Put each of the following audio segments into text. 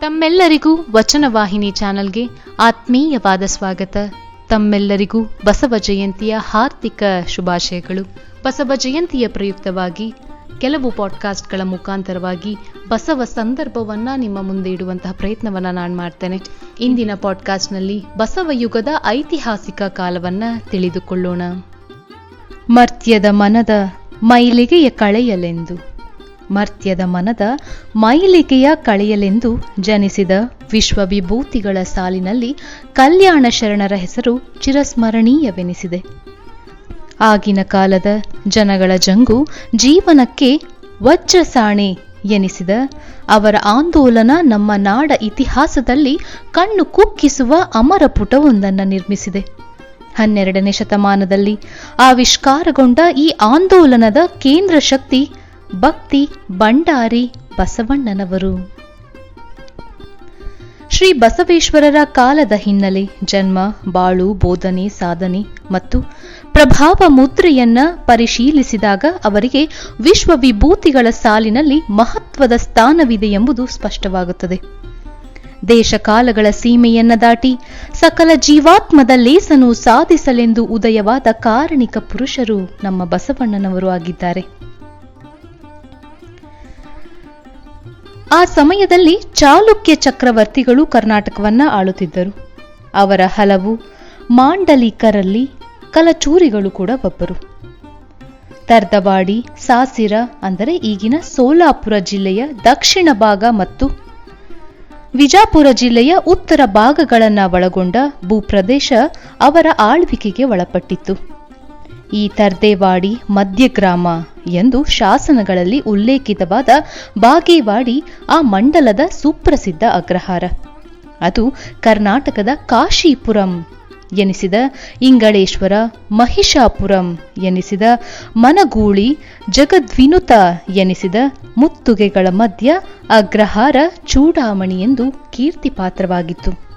ತಮ್ಮೆಲ್ಲರಿಗೂ ವಚನವಾಹಿನಿ ಚಾನೆಲ್ಗೆ ಆತ್ಮೀಯವಾದ ಸ್ವಾಗತ. ತಮ್ಮೆಲ್ಲರಿಗೂ ಬಸವ ಜಯಂತಿಯ ಹಾರ್ದಿಕ ಶುಭಾಶಯಗಳು. ಬಸವ ಜಯಂತಿಯ ಪ್ರಯುಕ್ತವಾಗಿ ಕೆಲವು ಪಾಡ್ಕಾಸ್ಟ್ಗಳ ಮುಖಾಂತರವಾಗಿ ಬಸವ ಸಂದರ್ಭವನ್ನ ನಿಮ್ಮ ಮುಂದೆ ಇಡುವಂತಹ ಪ್ರಯತ್ನವನ್ನ ನಾನು ಮಾಡ್ತೇನೆ. ಇಂದಿನ ಪಾಡ್ಕಾಸ್ಟ್ನಲ್ಲಿ ಬಸವ ಯುಗದ ಐತಿಹಾಸಿಕ ಕಾಲವನ್ನ ತಿಳಿದುಕೊಳ್ಳೋಣ. ಮರ್ತ್ಯದ ಮನದ ಮೈಲಿಗೆಯ ಕಳೆಯಲೆಂದು. ಮರ್ತ್ಯದ ಮನದ ಮೈಲಿಗೆಯ ಕಳೆಯಲೆಂದು ಜನಿಸಿದ ವಿಶ್ವವಿಭೂತಿಗಳ ಸಾಲಿನಲ್ಲಿ ಕಲ್ಯಾಣ ಶರಣರ ಹೆಸರು ಚಿರಸ್ಮರಣೀಯವೆನಿಸಿದೆ. ಆಗಿನ ಕಾಲದ ಜನಗಳ ಜಂಗು ಜೀವನಕ್ಕೆ ವಜ್ರಸಾಣೆ ಎನಿಸಿದ ಅವರ ಆಂದೋಲನ ನಮ್ಮ ನಾಡ ಇತಿಹಾಸದಲ್ಲಿ ಕಣ್ಣು ಕುಕ್ಕಿಸುವ ಅಮರ ಪುಟವೊಂದನ್ನು ನಿರ್ಮಿಸಿದೆ. ಹನ್ನೆರಡನೇ ಶತಮಾನದಲ್ಲಿ ಆವಿಷ್ಕಾರಗೊಂಡ ಈ ಆಂದೋಲನದ ಕೇಂದ್ರ ಶಕ್ತಿ ಭಕ್ತಿ ಭಂಡಾರಿ ಬಸವಣ್ಣನವರು. ಶ್ರೀ ಬಸವೇಶ್ವರರ ಕಾಲದ ಹಿನ್ನೆಲೆ ಜನ್ಮ, ಬಾಳು, ಬೋಧನೆ, ಸಾಧನೆ ಮತ್ತು ಪ್ರಭಾವ ಮುದ್ರೆಯನ್ನ ಪರಿಶೀಲಿಸಿದಾಗ ಅವರಿಗೆ ವಿಶ್ವ ವಿಭೂತಿಗಳ ಸಾಲಿನಲ್ಲಿ ಮಹತ್ವದ ಸ್ಥಾನವಿದೆ ಎಂಬುದು ಸ್ಪಷ್ಟವಾಗುತ್ತದೆ. ದೇಶ ಕಾಲಗಳ ಸೀಮೆಯನ್ನ ದಾಟಿ ಸಕಲ ಜೀವಾತ್ಮದ ಲೇಸನ್ನು ಸಾಧಿಸಲೆಂದು ಉದಯವಾದ ಕಾರಣಿಕ ಪುರುಷರು ನಮ್ಮ ಬಸವಣ್ಣನವರು ಆಗಿದ್ದಾರೆ. ಆ ಸಮಯದಲ್ಲಿ ಚಾಲುಕ್ಯ ಚಕ್ರವರ್ತಿಗಳು ಕರ್ನಾಟಕವನ್ನ ಆಳುತ್ತಿದ್ದರು. ಅವರ ಹಲವು ಮಾಂಡಲಿಕರಲ್ಲಿ ಕಲಚೂರಿಗಳು ಕೂಡ ಒಬ್ಬರು. ತರ್ದವಾಡಿ, ಸಾಸಿರ ಅಂದರೆ ಈಗಿನ ಸೋಲಾಪುರ ಜಿಲ್ಲೆಯ ದಕ್ಷಿಣ ಭಾಗ ಮತ್ತು ವಿಜಾಪುರ ಜಿಲ್ಲೆಯ ಉತ್ತರ ಭಾಗಗಳನ್ನು ಒಳಗೊಂಡ ಭೂಪ್ರದೇಶ ಅವರ ಆಳ್ವಿಕೆಗೆ ಒಳಪಟ್ಟಿತ್ತು. ಈ ತರ್ದೇವಾಡಿ ಮಧ್ಯಗ್ರಾಮ ಎಂದು ಶಾಸನಗಳಲ್ಲಿ ಉಲ್ಲೇಖಿತವಾದ ಬಾಗೇವಾಡಿ ಆ ಮಂಡಲದ ಸುಪ್ರಸಿದ್ಧ ಅಗ್ರಹಾರ. ಅದು ಕರ್ನಾಟಕದ ಕಾಶೀಪುರಂ ಎನಿಸಿದ ಇಂಗಳೇಶ್ವರ, ಮಹಿಷಾಪುರಂ ಎನಿಸಿದ ಮನಗೂಳಿ, ಜಗದ್ವಿನುತ ಎನಿಸಿದ ಮುತ್ತುಗೆಗಳ ಮಧ್ಯ ಅಗ್ರಹಾರ ಚೂಡಾಮಣಿ ಎಂದು ಕೀರ್ತಿಪಾತ್ರವಾಗಿತ್ತು.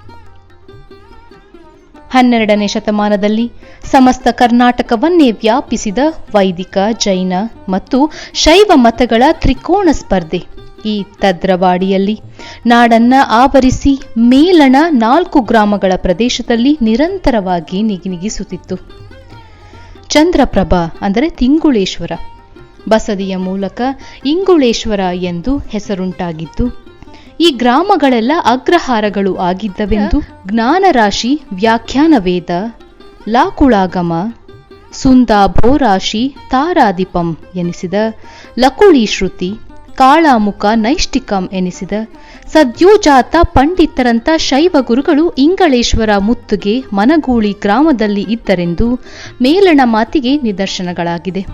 ಹನ್ನೆರಡನೇ ಶತಮಾನದಲ್ಲಿ ಸಮಸ್ತ ಕರ್ನಾಟಕವನ್ನೇ ವ್ಯಾಪಿಸಿದ ವೈದಿಕ, ಜೈನ ಮತ್ತು ಶೈವ ಮತಗಳ ತ್ರಿಕೋಣ ಸ್ಪರ್ಧೆ ಈ ತದ್ರವಾಡಿಯಲ್ಲಿ ನಾಡನ್ನ ಆವರಿಸಿ ಮೇಲಣ ನಾಲ್ಕು ಗ್ರಾಮಗಳ ಪ್ರದೇಶದಲ್ಲಿ ನಿರಂತರವಾಗಿ ನಿಗಿನಿಗಿಸುತ್ತಿತ್ತು ಚಂದ್ರಪ್ರಭಾ ಅಂದರೆ ತಿಂಗುಳೇಶ್ವರ. ಬಸದಿಯ ಮೂಲಕ ಇಂಗುಳೇಶ್ವರ ಎಂದು ಹೆಸರುಂಟಾಗಿದ್ದು ಈ ಗ್ರಾಮಗಳೆಲ್ಲ ಅಗ್ರಹಾರಗಳು ಆಗಿದ್ದವೆಂದು ಜ್ಞಾನರಾಶಿ ವ್ಯಾಖ್ಯಾನ ವೇದ ಲಾಕುಳಾಗಮ. ಸುಂದಾಭೋರಾಶಿ ತಾರಾದಿಪಂ ಎನಿಸಿದ. ಲಕುಳಿ ಶ್ರುತಿ. ಕಾಳಾಮುಖ ನೈಷ್ಟಿಕಂ ಎನಿಸಿದ. ಸದ್ಯೋಜಾತ ಪಂಡಿತರಂತ ಶೈವ ಗುರುಗಳು ಇಂಗಳೇಶ್ವರ ಮುತ್ತುಗೆ ಮನಗೂಳಿ ಗ್ರಾಮದಲ್ಲಿ ಇದ್ದರೆಂದು ಮೇಲಣ ಮಾತಿಗೆ ನಿದರ್ಶನಗಳಾಗಿದೆ.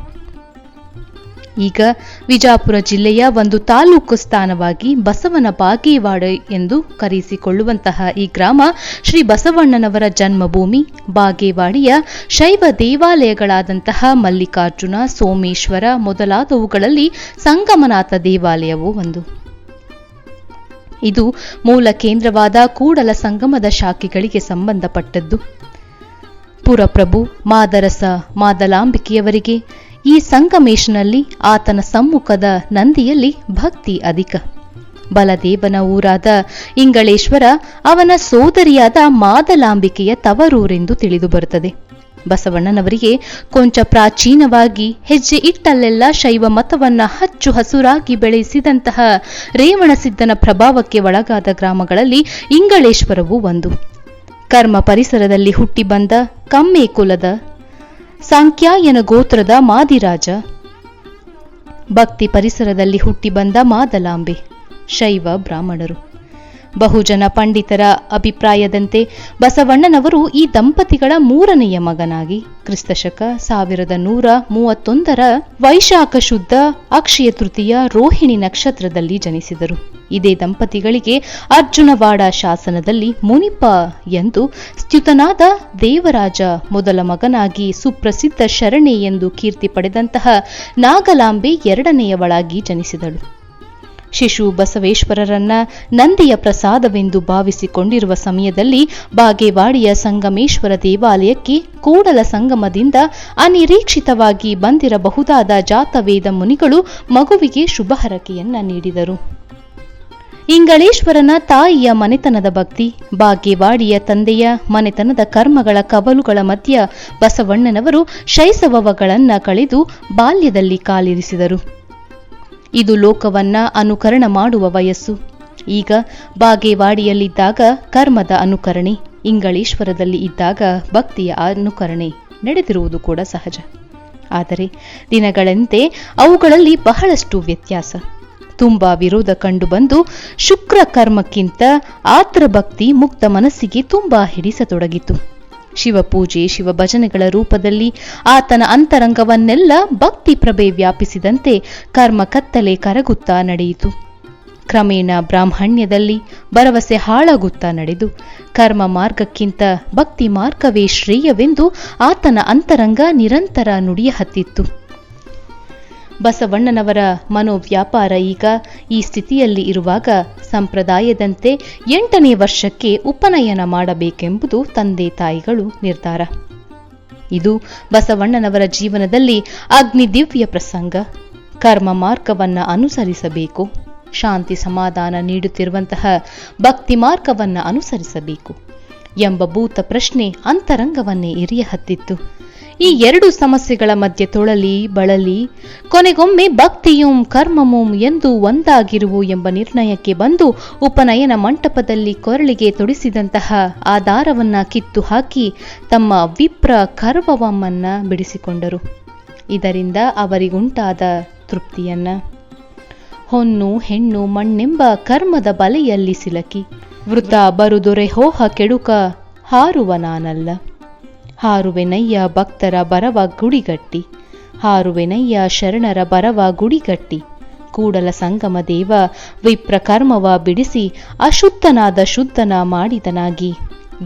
ಈಗ ವಿಜಾಪುರ ಜಿಲ್ಲೆಯ ಒಂದು ತಾಲೂಕು ಸ್ಥಾನವಾಗಿ ಬಸವನ ಬಾಗೇವಾಡ ಎಂದು ಕರೆಯಿಸಿಕೊಳ್ಳುವಂತಹ ಈ ಗ್ರಾಮ ಶ್ರೀ ಬಸವಣ್ಣನವರ ಜನ್ಮಭೂಮಿ. ಬಾಗೇವಾಡಿಯ ಶೈವ ದೇವಾಲಯಗಳಾದಂತಹ ಮಲ್ಲಿಕಾರ್ಜುನ, ಸೋಮೇಶ್ವರ ಮೊದಲಾದವುಗಳಲ್ಲಿ ಸಂಗಮನಾಥ ದೇವಾಲಯವು ಒಂದು. ಇದು ಮೂಲ ಕೇಂದ್ರವಾದ ಕೂಡಲ ಸಂಗಮದ ಶಾಖೆಗಳಿಗೆ ಸಂಬಂಧಪಟ್ಟದ್ದು. ಪುರಪ್ರಭು, ಮಾದರಸ, ಮಾದಲಾಂಬಿಕೆಯವರಿಗೆ ಈ ಸಂಗಮೇಶನಲ್ಲಿ ಆತನ ಸಮ್ಮುಖದ ನಂದಿಯಲ್ಲಿ ಭಕ್ತಿ ಅಧಿಕ. ಬಲದೇವನ ಊರಾದ ಇಂಗಳೇಶ್ವರ ಅವನ ಸೋದರಿಯಾದ ಮಾದಲಾಂಬಿಕೆಯ ತವರೂರೆಂದು ತಿಳಿದು ಬರುತ್ತದೆ. ಬಸವಣ್ಣನವರಿಗೆ ಕೊಂಚ ಪ್ರಾಚೀನವಾಗಿ ಹೆಜ್ಜೆ ಇಟ್ಟಲ್ಲೆಲ್ಲ ಶೈವ ಮತವನ್ನ ಹಚ್ಚು ಹಸುರಾಗಿ ಬೆಳೆಸಿದಂತಹ ರೇವಣಸಿದ್ದನ ಪ್ರಭಾವಕ್ಕೆ ಒಳಗಾದ ಗ್ರಾಮಗಳಲ್ಲಿ ಇಂಗಳೇಶ್ವರವು ಒಂದು. ಕರ್ಮ ಪರಿಸರದಲ್ಲಿ ಹುಟ್ಟಿ ಬಂದ ಕಮ್ಮೆ ಕುಲದ ಸಾಂಖ್ಯಾಯನ ಗೋತ್ರದ ಮಾದಿರಾಜ ಭಕ್ತಿ ಪರಿಸರದಲ್ಲಿ ಹುಟ್ಟಿ ಬಂದ ಮಾದಲಾಂಬೆ ಶೈವ ಬ್ರಾಹ್ಮಣರು. ಬಹುಜನ ಪಂಡಿತರ ಅಭಿಪ್ರಾಯದಂತೆ ಬಸವಣ್ಣನವರು ಈ ದಂಪತಿಗಳ ಮೂರನೆಯ ಮಗನಾಗಿ, ಕ್ರಿಸ್ತಶಕ ಸಾವಿರದ ನೂರ ಮೂವತ್ತೊಂದರ ವೈಶಾಖ ಶುದ್ಧ ಅಕ್ಷಯ ತೃತೀಯ ರೋಹಿಣಿ ನಕ್ಷತ್ರದಲ್ಲಿ ಜನಿಸಿದರು. ಇದೇ ದಂಪತಿಗಳಿಗೆ ಅರ್ಜುನವಾಡ ಶಾಸನದಲ್ಲಿ ಮುನಿಪ ಎಂದು ಸ್ತುತನಾದ ದೇವರಾಜ ಮೊದಲ ಮಗನಾಗಿ ಸುಪ್ರಸಿದ್ಧ ಶರಣೆ ಎಂದು ಕೀರ್ತಿ ಪಡೆದಂತಹ ನಾಗಲಾಂಬೆ ಎರಡನೆಯವಳಾಗಿ ಜನಿಸಿದಳು. ಶಿಶು ಬಸವೇಶ್ವರರನ್ನ ನಂದಿಯ ಪ್ರಸಾದವೆಂದು ಭಾವಿಸಿಕೊಂಡಿರುವ ಸಮಯದಲ್ಲಿ ಬಾಗೇವಾಡಿಯ ಸಂಗಮೇಶ್ವರ ದೇವಾಲಯಕ್ಕೆ ಕೂಡಲ ಸಂಗಮದಿಂದ ಅನಿರೀಕ್ಷಿತವಾಗಿ ಬಂದಿರಬಹುದಾದ ಜಾತವೇದ ಮುನಿಗಳು ಮಗುವಿಗೆ ಶುಭ ಹರಕೆಯನ್ನ ನೀಡಿದರು. ಇಂಗಳೇಶ್ವರನ ತಾಯಿಯ ಮನೆತನದ ಭಕ್ತಿ, ಬಾಗೇವಾಡಿಯ ತಂದೆಯ ಮನೆತನದ ಕರ್ಮಗಳ ಕವಲುಗಳ ಮಧ್ಯ ಬಸವಣ್ಣನವರು ಶೈಶವಗಳನ್ನ ಕಳೆದು ಬಾಲ್ಯದಲ್ಲಿ ಕಾಲಿರಿಸಿದರು. ಇದು ಲೋಕವನ್ನ ಅನುಕರಣ ಮಾಡುವ ವಯಸ್ಸು. ಈಗ ಬಾಗೇವಾಡಿಯಲ್ಲಿದ್ದಾಗ ಕರ್ಮದ ಅನುಕರಣೆ, ಇಂಗಳೇಶ್ವರದಲ್ಲಿ ಇದ್ದಾಗ ಭಕ್ತಿಯ ಅನುಕರಣೆ ನಡೆದಿರುವುದು ಕೂಡ ಸಹಜ. ಆದರೆ ದಿನಗಳಂತೆ ಅವುಗಳಲ್ಲಿ ಬಹಳಷ್ಟು ವ್ಯತ್ಯಾಸ. ತುಂಬಾ ವಿರೋಧ ಕಂಡುಬಂದು ಶುಕ್ರ ಕರ್ಮಕ್ಕಿಂತ ಆತ್ರ ಭಕ್ತಿ ಮುಕ್ತ ಮನಸ್ಸಿಗೆ ತುಂಬಾ ಹಿಡಿಸತೊಡಗಿತು. ಶಿವಪೂಜೆ ಶಿವಭಜನೆಗಳ ರೂಪದಲ್ಲಿ ಆತನ ಅಂತರಂಗವನ್ನೆಲ್ಲ ಭಕ್ತಿ ಪ್ರಭೆ ವ್ಯಾಪಿಸಿದಂತೆ ಕರ್ಮ ಕತ್ತಲೆ ಕರಗುತ್ತಾ ನಡೆಯಿತು. ಕ್ರಮೇಣ ಬ್ರಾಹ್ಮಣ್ಯದಲ್ಲಿ ಭರವಸೆ ಹಾಳಾಗುತ್ತಾ ನಡೆದು, ಕರ್ಮ ಮಾರ್ಗಕ್ಕಿಂತ ಭಕ್ತಿ ಮಾರ್ಗವೇ ಶ್ರೇಯವೆಂದು ಆತನ ಅಂತರಂಗ ನಿರಂತರ ನುಡಿಯ ಹತ್ತಿತ್ತು ಬಸವಣ್ಣನವರ ಮನೋವ್ಯಾಪಾರ ಈಗ ಈ ಸ್ಥಿತಿಯಲ್ಲಿ ಇರುವಾಗ ಸಂಪ್ರದಾಯದಂತೆ ಎಂಟನೇ ವರ್ಷಕ್ಕೆ ಉಪನಯನ ಮಾಡಬೇಕೆಂಬುದು ತಂದೆ ತಾಯಿಗಳು ನಿರ್ಧಾರ. ಇದು ಬಸವಣ್ಣನವರ ಜೀವನದಲ್ಲಿ ಅಗ್ನಿ ದಿವ್ಯ ಪ್ರಸಂಗ. ಕರ್ಮ ಮಾರ್ಗವನ್ನ ಅನುಸರಿಸಬೇಕು. ಶಾಂತಿ ಸಮಾಧಾನ ನೀಡುತ್ತಿರುವಂತಹ ಭಕ್ತಿ ಮಾರ್ಗವನ್ನ ಅನುಸರಿಸಬೇಕು. ಎಂಬ ಭೂತ ಪ್ರಶ್ನೆ ಅಂತರಂಗವನ್ನೇ ಇರಿಯ ಹತ್ತಿತ್ತು. ಈ ಎರಡು ಸಮಸ್ಯೆಗಳ ಮಧ್ಯೆ ತೊಳಲಿ, ಬಳಲಿ, ಕೊನೆಗೊಮ್ಮೆ ಭಕ್ತಿಯುಂ ಕರ್ಮಮುಂ ಎಂದು ಒಂದಾಗಿರುವು ಎಂಬ ನಿರ್ಣಯಕ್ಕೆ ಬಂದು ಉಪನಯನ ಮಂಟಪದಲ್ಲಿ ಕೊರಳಿಗೆ ತೊಡಿಸಿದಂತಹ ಆ ದಾರವನ್ನ ಕಿತ್ತು ಹಾಕಿ ತಮ್ಮ ವಿಪ್ರ ಕರ್ವವಮ್ಮನ್ನ ಬಿಡಿಸಿಕೊಂಡರು. ಇದರಿಂದ ಅವರಿಗುಂಟಾದ ತೃಪ್ತಿಯನ್ನ. ಹೊನ್ನು, ಹೆಣ್ಣು, ಮಣ್ಣೆಂಬ ಕರ್ಮದ ಬಲೆಯಲ್ಲಿ ಸಿಲಕಿ. ವೃತ ಬರುದೊರೆ ಹೋಹ ಕೆಡುಕ, ಹಾರುವ ನಾನಲ್ಲ. ಹಾರುವೆನಯ್ಯ ಭಕ್ತರ ಬರವ ಗುಡಿಗಟ್ಟಿ. ಹಾರುವೆನಯ್ಯ ಶರಣರ ಬರವ ಗುಡಿಗಟ್ಟಿ. ಕೂಡಲ ಸಂಗಮ ದೇವ ವಿಪ್ರಕರ್ಮವ ಬಿಡಿಸಿ ಅಶುದ್ಧನಾದ ಶುದ್ಧನ ಮಾಡಿದನಾಗಿ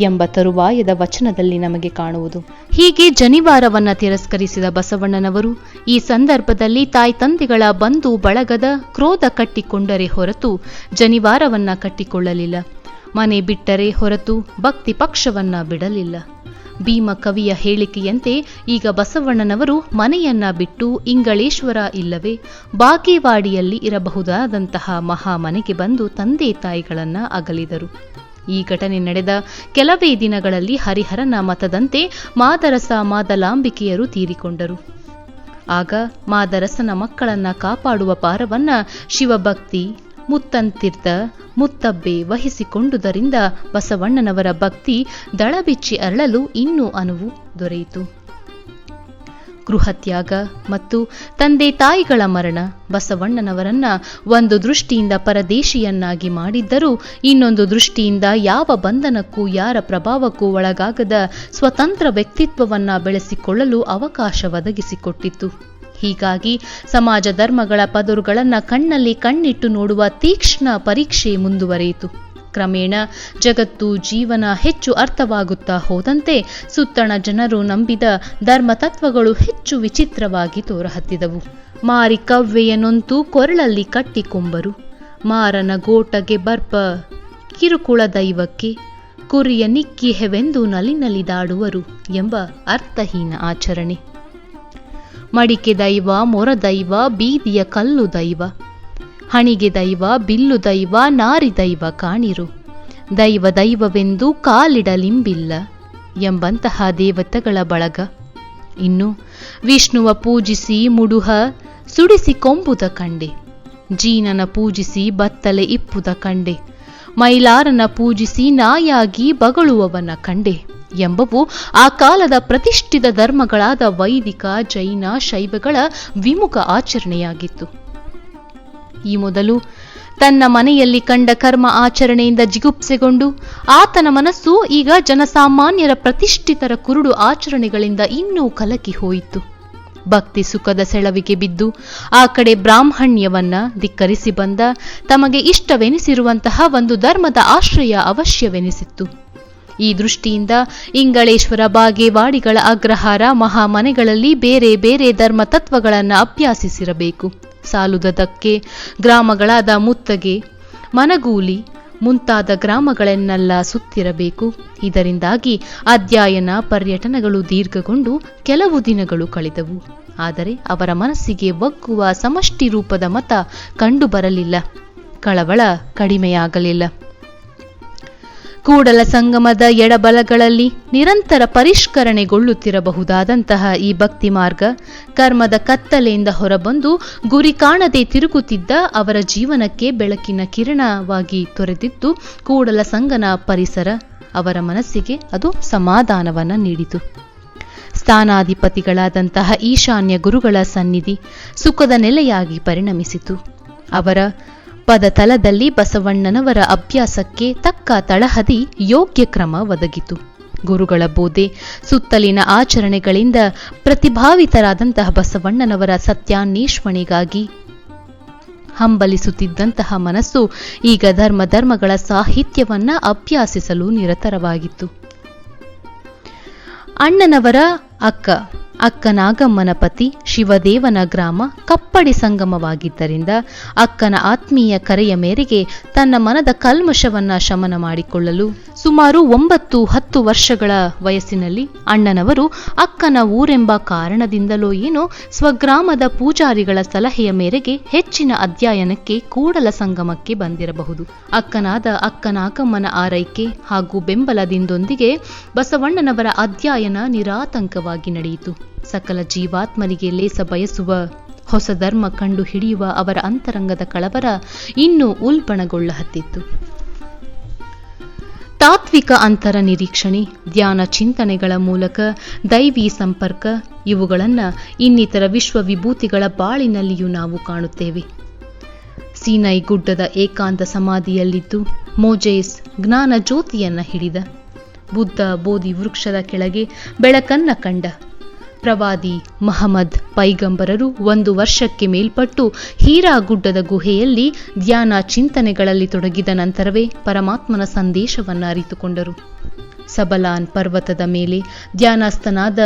ಎಂಬ ತರುವಾಯದ ವಚನದಲ್ಲಿ ನಮಗೆ ಕಾಣುವುದು. ಹೀಗೆ ಜನಿವಾರವನ್ನ ತಿರಸ್ಕರಿಸಿದ ಬಸವಣ್ಣನವರು ಈ ಸಂದರ್ಭದಲ್ಲಿ ತಾಯಿ ತಂದೆಗಳ ಬಂಧು ಬಳಗದ ಕ್ರೋಧ ಕಟ್ಟಿಕೊಂಡರೆ ಹೊರತು ಜನಿವಾರವನ್ನ ಕಟ್ಟಿಕೊಳ್ಳಲಿಲ್ಲ. ಮನೆ ಬಿಟ್ಟರೆ ಹೊರತು ಭಕ್ತಿ ಪಕ್ಷವನ್ನ ಬಿಡಲಿಲ್ಲ. ಭೀಮ ಕವಿಯ ಹೇಳಿಕೆಯಂತೆ ಈಗ ಬಸವಣ್ಣನವರು ಮನೆಯನ್ನ ಬಿಟ್ಟು ಇಂಗಳೇಶ್ವರ ಇಲ್ಲವೇ? ಬಾಗೇವಾಡಿಯಲ್ಲಿ ಇರಬಹುದಾದಂತಹ ಮಹಾಮನೆಗೆ ಬಂದು ತಂದೆ ತಾಯಿಗಳನ್ನ ಅಗಲಿದರು. ಈ ಘಟನೆ ನಡೆದ ಕೆಲವೇ ದಿನಗಳಲ್ಲಿ ಹರಿಹರನ ಮತದಂತೆ ಮಾದರಸ ಮಾದಲಾಂಬಿಕೆಯರು ತೀರಿಕೊಂಡರು. ಆಗ ಮಾದರಸನ ಮಕ್ಕಳನ್ನ ಕಾಪಾಡುವ ಪಾರವನ್ನ ಶಿವಭಕ್ತಿ ಮುತ್ತಂತಿರ್ದ ಮುತ್ತಬ್ಬೆ ವಹಿಸಿಕೊಂಡುದರಿಂದ ಬಸವಣ್ಣನವರ ಭಕ್ತಿ ದಳಬಿಚ್ಚಿ ಅರಳಲು ಇನ್ನೂ ಅನುವು ದೊರೆಯಿತು. ಗೃಹತ್ಯಾಗ ಮತ್ತು ತಂದೆ ತಾಯಿಗಳ ಮರಣ ಬಸವಣ್ಣನವರನ್ನ ಒಂದು ದೃಷ್ಟಿಯಿಂದ ಪರದೇಶಿಯನ್ನಾಗಿ ಮಾಡಿದ್ದರೂ ಇನ್ನೊಂದು ದೃಷ್ಟಿಯಿಂದ ಯಾವ ಬಂಧನಕ್ಕೂ ಯಾರ ಪ್ರಭಾವಕ್ಕೂ ಒಳಗಾಗದ ಸ್ವತಂತ್ರ ವ್ಯಕ್ತಿತ್ವವನ್ನ ಬೆಳೆಸಿಕೊಳ್ಳಲು ಅವಕಾಶ ಒದಗಿಸಿಕೊಟ್ಟಿತ್ತು ಹೀಗಾಗಿ ಸಮಾಜ ಧರ್ಮಗಳ ಪದರುಗಳನ್ನು ಕಣ್ಣಲ್ಲಿ ಕಣ್ಣಿಟ್ಟು ನೋಡುವ ತೀಕ್ಷ್ಣ ಪರೀಕ್ಷೆ ಮುಂದುವರಿಯಿತು. ಕ್ರಮೇಣ ಜಗತ್ತು ಜೀವನ ಹೆಚ್ಚು ಅರ್ಥವಾಗುತ್ತಾ ಹೋದಂತೆ ಸುತ್ತಣ ಜನರು ನಂಬಿದ ಧರ್ಮ ತತ್ವಗಳು ಹೆಚ್ಚು ವಿಚಿತ್ರವಾಗಿ ತೋರಹತ್ತಿದವು. ಮಾರಿ ಕವ್ವೆಯನೊಂತು ಕೊರಳಲ್ಲಿ ಕಟ್ಟಿಕೊಂಬರು ಮಾರನ ಗೋಟಗೆ ಬರ್ಪ ಕಿರುಕುಳ ದೈವಕ್ಕೆ. ಕುರಿಯ ನಿಕ್ಕಿ ಹೆವೆಂದು ನಲಿನಲಿದಾಡುವರು ಎಂಬ ಅರ್ಥಹೀನ ಆಚರಣೆ. ಮಡಿಕೆ ದೈವ ಮೊರದೈವ ಬೀದಿಯ ಕಲ್ಲು ದೈವ. ಹಣಿಗೆ ದೈವ, ಬಿಲ್ಲು ದೈವ, ನಾರಿ ದೈವ ಕಾಣಿರು. ದೈವ ದೈವವೆಂದು ಕಾಲಿಡಲಿಂಬಿಲ್ಲ ಎಂಬಂತಹ ದೇವತೆಗಳ ಬಳಗ. ಇನ್ನು ವಿಷ್ಣುವ ಪೂಜಿಸಿ ಮುಡುಹ, ಸುಡಿಸಿ ಕೊಂಬುದ ಕಂಡೆ. ಜೀನನ ಪೂಜಿಸಿ ಬತ್ತಲೆ ಇಪ್ಪುದ ಕಂಡೆ. ಮೈಲಾರನ ಪೂಜಿಸಿ ನಾಯಾಗಿ ಬಗಳುವವನ ಕಂಡೆ. ಎಂಬವು ಆ ಕಾಲದ ಪ್ರತಿಷ್ಠಿತ ಧರ್ಮಗಳಾದ ವೈದಿಕ, ಜೈನ, ಶೈವಗಳ ವಿಮುಖ ಆಚರಣೆಯಾಗಿತ್ತು. ಈ ಮೊದಲು ತನ್ನ ಮನೆಯಲ್ಲಿ ಕಂಡ ಕರ್ಮ ಆಚರಣೆಯಿಂದ ಜಿಗುಪ್ಸೆಗೊಂಡು ಆತನ ಮನಸ್ಸು ಈಗ ಜನಸಾಮಾನ್ಯರ ಪ್ರತಿಷ್ಠಿತರ ಕುರುಡು ಆಚರಣೆಗಳಿಂದ ಇನ್ನೂ ಕಲಕಿ ಹೋಯಿತು. ಭಕ್ತಿ ಸುಖದ ಸೆಳವಿಗೆ ಬಿದ್ದು ಆ ಕಡೆ ಬ್ರಾಹ್ಮಣ್ಯವನ್ನ ಧಿಕ್ಕರಿಸಿ ಬಂದ ತಮಗೆ ಇಷ್ಟವೆನಿಸಿರುವಂತಹ ಒಂದು ಧರ್ಮದ ಆಶ್ರಯ ಅವಶ್ಯವೆನಿಸಿತ್ತು. ಈ ದೃಷ್ಟಿಯಿಂದ ಇಂಗಳೇಶ್ವರ ಬಾಗೇವಾಡಿಗಳ ಅಗ್ರಹಾರ ಮಹಾಮನೆಗಳಲ್ಲಿ ಬೇರೆ ಬೇರೆ ಧರ್ಮ ತತ್ವಗಳನ್ನು ಅಭ್ಯಾಸಿಸಿರಬೇಕು. ಸಾಲುದದಕ್ಕೆ ಗ್ರಾಮಗಳಾದ ಮುತ್ತಗೆ ಮನಗೂಲಿ ಮುಂತಾದ ಗ್ರಾಮಗಳನ್ನೆಲ್ಲ ಸುತ್ತಿರಬೇಕು. ಇದರಿಂದಾಗಿ ಅಧ್ಯಯನ ಪರ್ಯಟನಗಳು ದೀರ್ಘಗೊಂಡು ಕೆಲವು ದಿನಗಳು ಕಳೆದವು. ಆದರೆ ಅವರ ಮನಸ್ಸಿಗೆ ಒಗ್ಗುವ ಸಮಷ್ಟಿ ರೂಪದ ಮತ ಕಂಡುಬರಲಿಲ್ಲ. ಕಳವಳ ಕಡಿಮೆಯಾಗಲಿಲ್ಲ. ಕೂಡಲ ಸಂಗಮದ ಎಡಬಲಗಳಲ್ಲಿ ನಿರಂತರ ಪರಿಷ್ಕರಣೆಗೊಳ್ಳುತ್ತಿರಬಹುದಾದಂತಹ ಈ ಭಕ್ತಿ ಮಾರ್ಗ ಕರ್ಮದ ಕತ್ತಲೆಯಿಂದ ಹೊರಬಂದು ಗುರಿ ಕಾಣದೆ ತಿರುಗುತ್ತಿದ್ದ ಅವರ ಜೀವನಕ್ಕೆ ಬೆಳಕಿನ ಕಿರಣವಾಗಿ ತೊರೆದಿದ್ದು ಕೂಡಲ ಸಂಗನ ಪರಿಸರ ಅವರ ಮನಸ್ಸಿಗೆ ಅದು ಸಮಾಧಾನವನ್ನ ನೀಡಿತು. ಸ್ಥಾನಾಧಿಪತಿಗಳಾದಂತಹ ಈಶಾನ್ಯ ಗುರುಗಳ ಸನ್ನಿಧಿ ಸುಖದ ನೆಲೆಯಾಗಿ ಪರಿಣಮಿಸಿತು. ಅವರ ಪದತಲದಲ್ಲಿ ಬಸವಣ್ಣನವರ ಅಭ್ಯಾಸಕ್ಕೆ ತಕ್ಕ ತಳಹದಿ ಯೋಗ್ಯ ಕ್ರಮ ಒದಗಿತು. ಗುರುಗಳ ಬೋಧೆ, ಸುತ್ತಲಿನ ಆಚರಣೆಗಳಿಂದ ಪ್ರತಿಭಾವಿತರಾದಂತಹ ಬಸವಣ್ಣನವರ ಸತ್ಯಾನ್ವೇಷಣೆಗಾಗಿ ಹಂಬಲಿಸುತ್ತಿದ್ದಂತಹ ಮನಸ್ಸು ಈಗ ಧರ್ಮ ಧರ್ಮಗಳ ಸಾಹಿತ್ಯವನ್ನ ಅಭ್ಯಾಸಿಸಲು ನಿರತರವಾಗಿತ್ತು. ಅಣ್ಣನವರ ಅಕ್ಕ ಅಕ್ಕ ನಾಗಮ್ಮನ ಪತಿ ಶಿವದೇವನ ಗ್ರಾಮ ಕಪ್ಪಡಿ ಸಂಗಮವಾಗಿದ್ದರಿಂದ ಅಕ್ಕನ ಆತ್ಮೀಯ ಕರೆಯ ಮೇರೆಗೆ ತನ್ನ ಮನದ ಕಲ್ಮಶವನ್ನ ಶಮನ ಮಾಡಿಕೊಳ್ಳಲು ಸುಮಾರು ಒಂಬತ್ತು, ಹತ್ತು ವರ್ಷಗಳ ವಯಸ್ಸಿನಲ್ಲಿ ಅಣ್ಣನವರು ಅಕ್ಕನ ಊರೆಂಬ ಕಾರಣದಿಂದಲೋ ಏನೋ ಸ್ವಗ್ರಾಮದ ಪೂಜಾರಿಗಳ ಸಲಹೆಯ ಮೇರೆಗೆ ಹೆಚ್ಚಿನ ಅಧ್ಯಯನಕ್ಕೆ ಕೂಡಲ ಸಂಗಮಕ್ಕೆ ಬಂದಿರಬಹುದು. ಅಕ್ಕನಾದ ಅಕ್ಕನಾಗಮ್ಮನ ಆರೈಕೆ ಹಾಗೂ ಬೆಂಬಲದಿಂದೊಂದಿಗೆ ಬಸವಣ್ಣನವರ ಅಧ್ಯಯನ ನಿರಾತಂಕವಾಗಿ ನಡೆಯಿತು. ಸಕಲ ಜೀವಾತ್ಮರಿಗೆ ಲೇಸ ಬಯಸುವ, ಹೊಸ ಧರ್ಮ ಕಂಡು ಹಿಡಿಯುವ ಅವರ ಅಂತರಂಗದ ಕಳವರ ಇನ್ನೂ ಉಲ್ಬಣಗೊಳ್ಳಹತ್ತಿತ್ತು. ತಾತ್ವಿಕ ಅಂತರ ನಿರೀಕ್ಷಣೆ, ಧ್ಯಾನ ಚಿಂತನೆಗಳ ಮೂಲಕ ದೈವಿ ಸಂಪರ್ಕ, ಇವುಗಳನ್ನು ಇನ್ನಿತರ ವಿಶ್ವ ವಿಭೂತಿಗಳ ಬಾಳಿನಲ್ಲಿಯೂ ನಾವು ಕಾಣುತ್ತೇವೆ. ಸೀನೈ ಗುಡ್ಡದ ಏಕಾಂತ ಸಮಾಧಿಯಲ್ಲಿದ್ದು ಮೋಜೇಸ್ ಜ್ಞಾನ ಜ್ಯೋತಿಯನ್ನ ಹಿಡಿದ. ಬುದ್ಧ ಬೋಧಿ ವೃಕ್ಷದ ಕೆಳಗೆ ಬೆಳಕನ್ನ ಕಂಡ. ಪ್ರವಾದಿ ಮಹಮ್ಮದ್ ಪೈಗಂಬರರು ಒಂದು ವರ್ಷಕ್ಕೆ ಮೇಲ್ಪಟ್ಟು ಹೀರಾ ಗುಡ್ಡದ ಗುಹೆಯಲ್ಲಿ ಧ್ಯಾನ ಚಿಂತನೆಗಳಲ್ಲಿ ತೊಡಗಿದ ನಂತರವೇ ಪರಮಾತ್ಮನ ಸಂದೇಶವನ್ನು ಅರಿತುಕೊಂಡರು. ಸಬಲಾನ್ ಪರ್ವತದ ಮೇಲೆ ಧ್ಯಾನಸ್ಥನಾದ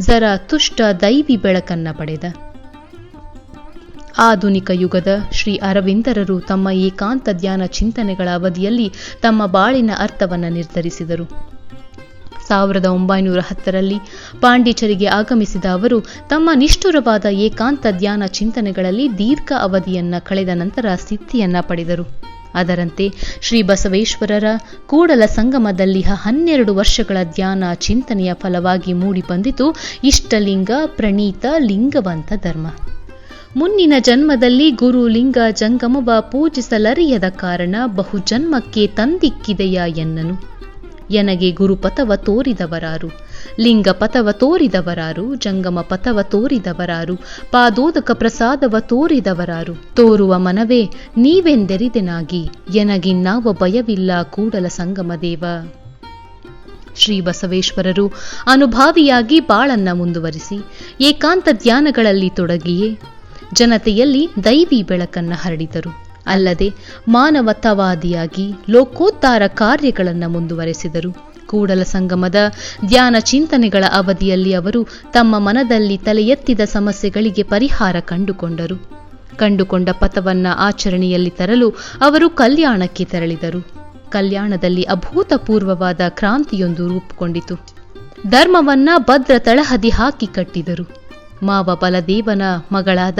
ಜರ ತುಷ್ಟ ದೈವಿ ಬೆಳಕನ್ನ ಪಡೆದ. ಆಧುನಿಕ ಯುಗದ ಶ್ರೀ ಅರವಿಂದರರು ತಮ್ಮ ಏಕಾಂತ ಧ್ಯಾನ ಚಿಂತನೆಗಳ ಅವಧಿಯಲ್ಲಿ ತಮ್ಮ ಬಾಳಿನ ಅರ್ಥವನ್ನು ನಿರ್ಧರಿಸಿದರು. ಸಾವಿರದ ಒಂಬೈನೂರ ಹತ್ತರಲ್ಲಿ ಪಾಂಡಿಚರಿಗೆ ಆಗಮಿಸಿದ ಅವರು, ತಮ್ಮ ನಿಷ್ಠುರವಾದ ಏಕಾಂತ ಧ್ಯಾನ ಚಿಂತನೆಗಳಲ್ಲಿ ದೀರ್ಘ ಅವಧಿಯನ್ನ ಕಳೆದ ನಂತರ ಸಿದ್ಧಿಯನ್ನ ಪಡೆದರು. ಅದರಂತೆ ಶ್ರೀ ಬಸವೇಶ್ವರರ ಕೂಡಲ ಸಂಗಮದಲ್ಲಿ ಹನ್ನೆರಡು ವರ್ಷಗಳ ಧ್ಯಾನ ಚಿಂತನೆಯ ಫಲವಾಗಿ ಮೂಡಿಬಂದಿತು ಇಷ್ಟಲಿಂಗ, ಪ್ರಣೀತ, ಲಿಂಗವಂತ ಧರ್ಮ. ಮುನ್ನಿನ ಜನ್ಮದಲ್ಲಿ ಗುರು ಲಿಂಗ ಜಂಗಮವ ಪೂಜಿಸಲರಿಯದ ಕಾರಣ ಬಹುಜನ್ಮಕ್ಕೆ ತಂದಿಕ್ಕಿದೆಯಾ ಎನ್ನನು. ಎನಗೆ ಗುರುಪಥವ ತೋರಿದವರಾರು. ಲಿಂಗ ಪಥವ ತೋರಿದವರಾರು ಜಂಗಮ ಪಥವ ತೋರಿದವರಾರು, ಪಾದೋದಕ ಪ್ರಸಾದವ ತೋರಿದವರಾರು. ತೋರುವ ಮನವೇ, ನೀವೆಂದೆರಿದೆನಾಗಿ, ಎನಗಿನ್ನಾವ ಭಯವಿಲ್ಲ ಕೂಡಲ ಸಂಗಮ ದೇವ. ಶ್ರೀ ಬಸವೇಶ್ವರರು ಅನುಭಾವಿಯಾಗಿ ಬಾಳನ್ನ ಮುಂದುವರಿಸಿ, ಏಕಾಂತ ಧ್ಯಾನಗಳಲ್ಲಿ ತೊಡಗಿಯೇ, ಜನತೆಯಲ್ಲಿ ದೈವಿ ಬೆಳಕನ್ನ ಹರಡಿದರು. ಅಲ್ಲದೆ ಮಾನವತಾವಾದಿಯಾಗಿ ಲೋಕೋತ್ತಾರ ಕಾರ್ಯಗಳನ್ನು ಮುಂದುವರೆಸಿದರು. ಕೂಡಲ ಸಂಗಮದ ಧ್ಯಾನ ಚಿಂತನೆಗಳ ಅವಧಿಯಲ್ಲಿ ಅವರು ತಮ್ಮ ಮನದಲ್ಲಿ ತಲೆ ಎತ್ತಿದ ಸಮಸ್ಯೆಗಳಿಗೆ ಪರಿಹಾರ ಕಂಡುಕೊಂಡರು. ಕಂಡುಕೊಂಡ ಪಥವನ್ನ ಆಚರಣೆಯಲ್ಲಿ ತರಲು ಅವರು ಕಲ್ಯಾಣಕ್ಕೆ ತೆರಳಿದರು. ಕಲ್ಯಾಣದಲ್ಲಿ ಅಭೂತಪೂರ್ವವಾದ ಕ್ರಾಂತಿಯೊಂದು ರೂಪುಗೊಂಡಿತು. ಧರ್ಮವನ್ನ ಭದ್ರ ತಳಹದಿ ಹಾಕಿ ಕಟ್ಟಿದರು. ಮಾವ ಬಲದೇವನ ಮಗಳಾದ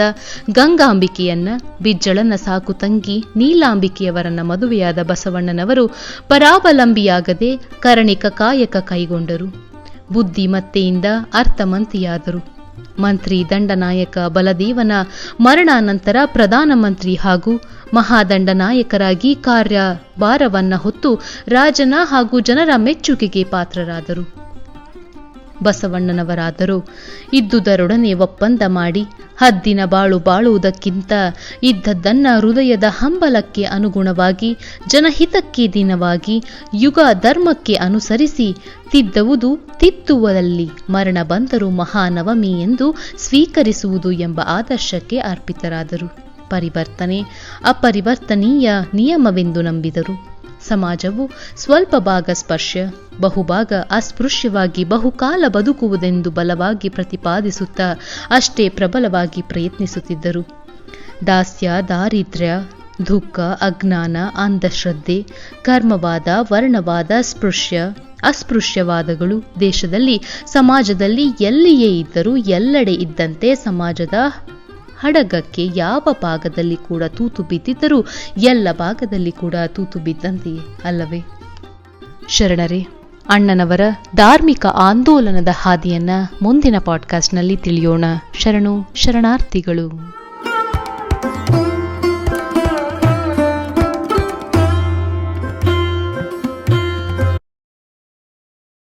ಗಂಗಾಂಬಿಕೆಯನ್ನ ಬಿಜ್ಜಳನ ಸಾಕು ತಂಗಿ ನೀಲಾಂಬಿಕೆಯವರನ್ನ ಮದುವೆಯಾದ ಬಸವಣ್ಣನವರು ಪರಾವಲಂಬಿಯಾಗದೆ ಕರಣಿಕ ಕಾಯಕ ಕೈಗೊಂಡರು. ಬುದ್ಧಿಮತ್ತೆಯಿಂದ ಅರ್ಥಮಂತಿಯಾದರು ಮಂತ್ರಿ, ದಂಡನಾಯಕ ಬಲದೇವನ ಮರಣಾನಂತರ ಪ್ರಧಾನಮಂತ್ರಿ ಹಾಗೂ ಮಹಾದಂಡನಾಯಕರಾಗಿ ಕಾರ್ಯಭಾರವನ್ನ ಹೊತ್ತು ರಾಜನ ಹಾಗೂ ಜನರ ಮೆಚ್ಚುಗೆಗೆ ಪಾತ್ರರಾದರು. ಬಸವಣ್ಣನವರಾದರೂ. ಇದ್ದುದರೊಡನೆ ಒಪ್ಪಂದ ಮಾಡಿ ಹದ್ದಿನ ಬಾಳು ಬಾಳುವುದಕ್ಕಿಂತ ಇದ್ದದ್ದನ್ನ ಹೃದಯದ ಹಂಬಲಕ್ಕೆ ಅನುಗುಣವಾಗಿ, ಜನಹಿತಕ್ಕೆ ದಿನವಾಗಿ, ಯುಗ ಧರ್ಮಕ್ಕೆ ಅನುಸರಿಸಿ ತಿದ್ದುವುದು ತಿತ್ತುವಲ್ಲಿ ಮರಣ ಬಂದರೂ ಮಹಾನವಮಿ ಎಂದು ಸ್ವೀಕರಿಸುವುದು ಎಂಬ ಆದರ್ಶಕ್ಕೆ ಅರ್ಪಿತರಾದರು. ಪರಿವರ್ತನೆ, ಅಪರಿವರ್ತನೀಯ ನಿಯಮವೆಂದು ನಂಬಿದರು. ಸಮಾಜವು ಸ್ವಲ್ಪ ಭಾಗ ಸ್ಪರ್ಶ, ಬಹುಭಾಗ ಅಸ್ಪೃಶ್ಯವಾಗಿ ಬಹುಕಾಲ ಬದುಕುವುದೆಂದು ಬಲವಾಗಿ ಪ್ರತಿಪಾದಿಸುತ್ತಾ ಅಷ್ಟೇ ಪ್ರಬಲವಾಗಿ ಪ್ರಯತ್ನಿಸುತ್ತಿದ್ದರು. ದಾಸ್ಯ, ದಾರಿದ್ರ್ಯ, ದುಃಖ, ಅಜ್ಞಾನ, ಅಂಧಶ್ರದ್ಧೆ, ಕರ್ಮವಾದ, ವರ್ಣವಾದ, ಸ್ಪೃಶ್ಯ, ಅಸ್ಪೃಶ್ಯವಾದಗಳು ದೇಶದಲ್ಲಿ, ಸಮಾಜದಲ್ಲಿ ಎಲ್ಲಿಯೇ ಇದ್ದರೂ ಎಲ್ಲೆಡೆ ಇದ್ದಂತೆ ಸಮಾಜದ ಹಡಗಕ್ಕೆ ಯಾವ ಭಾಗದಲ್ಲಿ ಕೂಡ ತೂತು ಬಿದ್ದಿದ್ದರೂ ಎಲ್ಲ ಭಾಗದಲ್ಲಿ ಕೂಡ ತೂತು ಬಿದ್ದಂತೆಯೇ ಅಲ್ಲವೇ? ಶರಣರೇ, ಅಣ್ಣನವರ ಧಾರ್ಮಿಕ ಆಂದೋಲನದ ಹಾದಿಯನ್ನ ಮುಂದಿನ ಪಾಡ್ಕಾಸ್ಟ್ನಲ್ಲಿ ತಿಳಿಯೋಣ. ಶರಣು, ಶರಣಾರ್ಥಿಗಳು.